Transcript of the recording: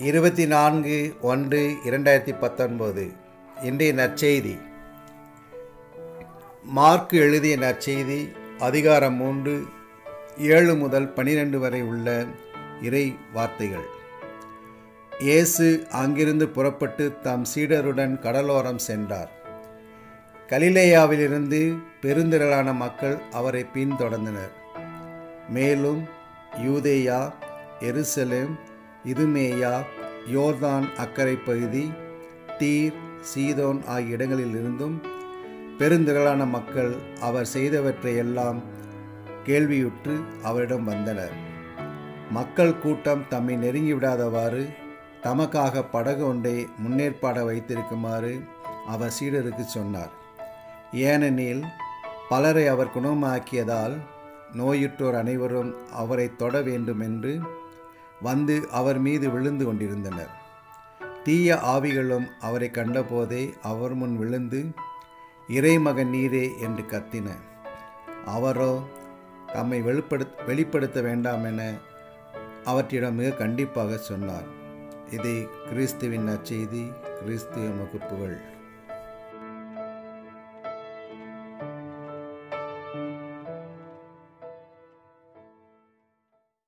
இருபத்தி நான்கு ஒன்று இரண்டாயிரத்தி பத்தொன்பது இன்றைய நற்செய்தி. மார்க்கு எழுதிய நற்செய்தி அதிகாரம் மூன்று ஏழு முதல் பனிரெண்டு வரை உள்ள இறை வார்த்தைகள். இயேசு அங்கிருந்து புறப்பட்டு தம் சீடருடன் கடலோரம் சென்றார். கலிலேயாவிலிருந்து பெருந்திரளான மக்கள் அவரை பின்தொடர்ந்தனர். மேலும் யூதேயா எருசலேம் இதுமேயா யோர்தான் அக்கரை பகுதி தீர் சீதோன் ஆகிய இடங்களிலிருந்தும் பெருந்திரளான மக்கள் அவர் செய்தவற்றையெல்லாம் கேள்வியுற்று அவரிடம் வந்தனர். மக்கள் கூட்டம் தம்மை நெருங்கிவிடாதவாறு தமக்காக படகு ஒன்றை முன்னேற்பாட வைத்திருக்குமாறு அவர் சீடருக்கு சொன்னார். ஏனெனில் பலரை அவர் குணமாக்கியதால் நோயுற்றோர் அனைவரும் அவரை தொட வேண்டுமென்று வந்து அவர் மீது விழுந்து கொண்டிருந்தனர். தீய ஆவிகளும் அவரை கண்டபோதே அவர் முன் விழுந்து இறைமகன் நீரே என்று கத்தின. அவரோ தம்மை வெளிப்படு வெளிப்படுத்த வேண்டாம் என அவற்றிடம் மிக கண்டிப்பாக சொன்னார். இது கிறிஸ்துவின் நற்செய்தி கிறிஸ்துவ முகப்புகள்.